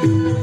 સૌને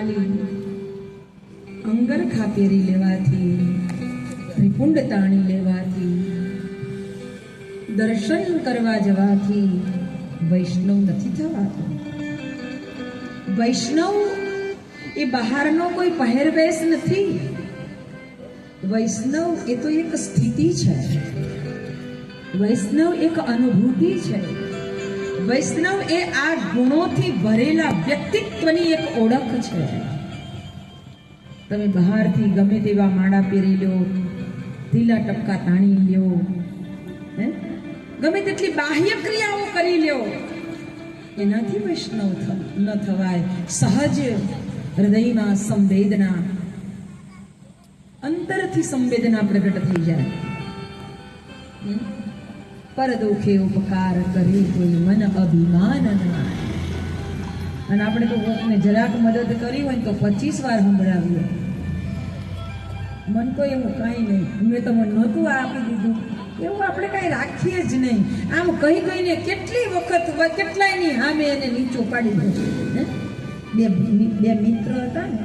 ખાલી અંગરખા પહેરી લેવાથી ત્રિપુંડ તાણી લેવાથી દર્શન કરવા જવાથી વૈષ્ણવ નથી થવાતું વૈષ્ણવ એ બહારનો કોઈ પહેરવેશ નથી વૈષ્ણવ એ તો એક સ્થિતિ છે વૈષ્ણવ એક અનુભૂતિ છે વૈષ્ણવ એ આ ગુણોથી ભરેલા વ્યક્તિત્વની એક ઓળખ છે તમે બહારથી ગમે તેવા માળા પહેરી લો, ઢીલા ટપકા તાણી લ્યો હે? ગમે તેટલી બાહ્ય ક્રિયાઓ કરી લ્યો એનાથી વૈષ્ણવ ન થવાય સહજ હૃદયમાં સંવેદના, અંતરથી સંવેદના પ્રગટ થઈ જાય? પર દુઃખે ઉપકાર કરી કોઈ મન અભિમાન અને આપણે તો કોકને જરાક મદદ કરી હોય તો પચીસ વાર સંભળાવીએ. મન તો એવું કાંઈ નહીં. મેં તો મન નહોતું આ આપી દીધું. એવું આપણે કાંઈ રાખીએ જ નહીં. આમ કહી કહીને કેટલી વખત કેટલાયની સામે એને નીચો પાડી હે? બે બે મિત્ર હતા ને.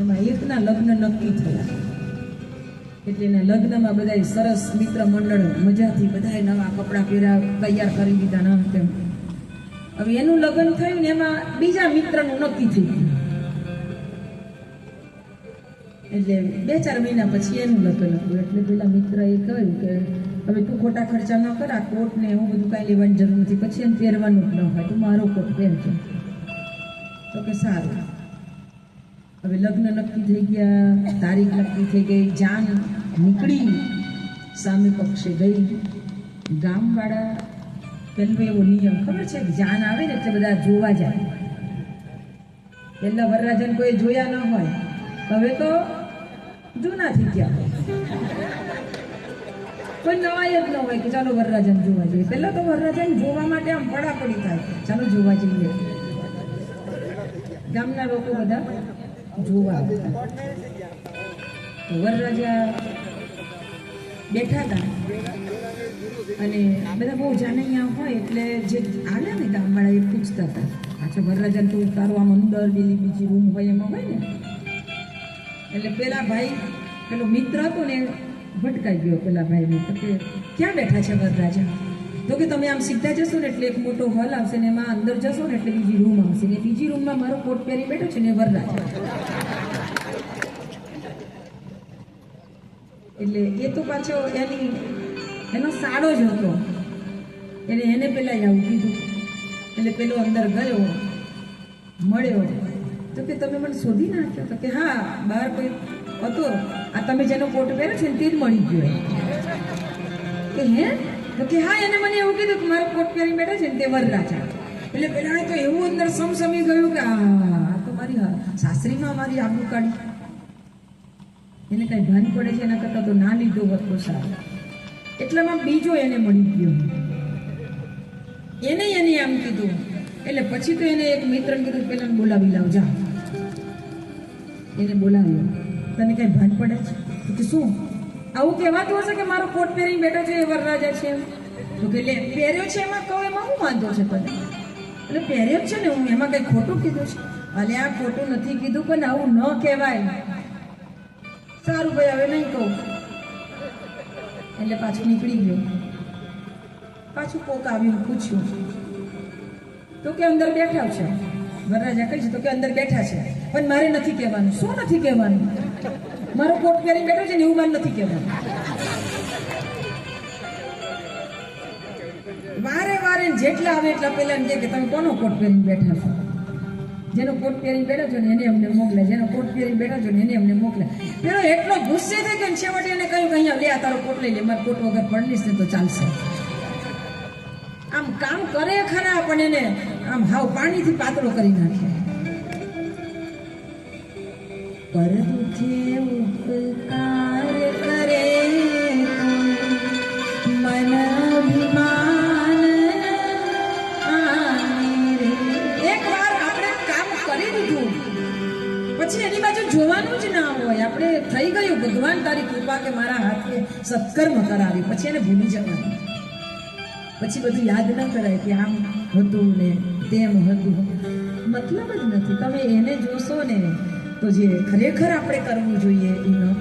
એમાં એકના લગ્ન નક્કી થયા. એટલે એના લગ્નમાં બધા સરસ મિત્ર મંડળ મજાથી બધાએ નવા કપડાં પહેર્યા તૈયાર કરી દીધા ન તેમ. હવે એનું લગ્ન થયું ને એમાં બીજા મિત્રનું નક્કી થઈ ગયું. એટલે બે ચાર મહિના પછી એનું લગ્ન હતું એટલે પેલા મિત્રએ કહ્યું કે હવે તું ખોટા ખર્ચા ન કર, આ કોટ ને એવું બધું કાંઈ લેવાની જરૂર નથી. પછી એમ પહેરવાનું જ ન હોય. તું મારો કોટ પહેરજો તો કે સારું. હવે લગ્ન નક્કી થઈ ગયા, તારીખ નક્કી થઈ ગઈ, જાન નીકળી સામે પક્ષે ગઈ. ગામવાળા પહેલો એવો નિયમ, ખબર છે? કે જાન આવે ને એટલે બધા જોવા જાય. પહેલા વરરાજન કોઈ જોયા ન હોય. હવે તો જૂના થઈ ગયા કોઈ નવાય જ ન હોય કે ચાલો વરરાજન જોવા જઈએ. પહેલા તો વરરાજન જોવા માટે આમ પડાપડી થાય. ચાલો જોવા જઈએ. ગામના લોકો બધા જોવા. વરરાજા બેઠા હતા. અને બધા બહુ જાનૈયા હોય એટલે જે આવ્યા ને ગામવાળા એ પૂછતા હતા. પાછા વરરાજા તું તારો આમ અંદર પેલી બીજી રૂમ હોય એમાં હોય ને? એટલે પેલા ભાઈ, પેલો મિત્ર હતો ને, ભટકાઈ ગયો પેલા ભાઈને. તો કે, ક્યાં બેઠા છે વરરાજા? તો કે, તમે આમ સીધા જશો ને એટલે એક મોટો હોલ આવશે ને એમાં અંદર જશો ને એટલે બીજી રૂમ આવશે ને બીજી રૂમમાં મારો કોટ પહેરી બેઠો છે ને વરરાજા. એટલે એ તો પાછો એની, એનો સાડો જ હતો. એને એને પેલા આવું કીધું. એટલે પેલો અંદર ગયો, મળ્યો. તો કે તમે મને શોધી નાખ્યો? તો કે હા, બહાર કોઈ હતો. આ તમે જેનો કોટ પહેર્યો છે ને તે જ મળી ગયો કે હે? તો કે હા, એને મને એવું કીધું કે મારો કોટ પહેરી બેઠા છે ને તે વરરાજા. એટલે પેલાને તો એવું અંદર સમસમી ગયું કે આ તો મારી સાસરીમાં મારી આબરૂ કાઢી. એને કઈ ભારી પડે છે એના કરતાં તો ના લીધો હોત તો સારું. એટલામાં બીજો એને મળી ગયો. એને એને આમ કીધું. એટલે પછી તો એને એક મિત્રને કીધું પેલા બોલાવી લાવ, જા. એને બોલાવ્યો. તને કઈ ભાન પડે છે? કે શું? આવું કહેવાતું હશે કે મારો કોટ પહેરી બેઠો છે, એ વરરાજા છે તો કે, લે, પહેર્યો છે એમાં? કહું, એમાં શું વાંધો છે તને? એટલે પહેર્યો છે ને, હું એમાં કઈ ખોટું કીધું છે? અલે, આ ખોટું નથી કીધું, પણ આવું ન કહેવાય. સારું ભાઈ, હવે નહીં કહું. એટલે પાછું નીકળી ગયો. પાછું કોક આવ્યું પૂછ્યું. તો કે અંદર બેઠા છે? વરરાજા કહે છે, તો કે અંદર બેઠા છે. પણ મારે નથી કહેવાનું. શું નથી કહેવાનું? મારો કોટ પહેરી બેઠો છે ને એવું મારે નથી કહેવાનું. વારે વારે જેટલા આવે એટલા પહેલા કે, તમે કોનો કોટ પહેરીને બેઠા છો? જેનો કોટ પહેરી બેઠો છો ને એને અમને મોકલે, જેનો કોટ પહેરી બેઠો છો ને એને અમને મોકલે. પેલો એટલો ગુસ્સે થઈ ગયો છેવટે એને કહ્યું કે અહીંયા લે, આ તારો કોટ લઈ લે, મારો કોટ વગર પડલીશ ને તો ચાલશે. આમ કામ કરે ખરા, પણ એને આમ હાવ પાણીથી પાતળો કરી નાખે. પરંતુ દુખે ઉપકાર ભગવાન, તારી કૃપા કે મારા હાથે સત્કર્મ કરાવી. પછી એને ભૂલી જવાનું પછી બધું યાદ ન કરાય કે આમ હતું ને તેમ હતું. મતલબ જ નથી. તમે એને જોશો ને, તો જે ખરેખર આપણે કરવું જોઈએ એ ન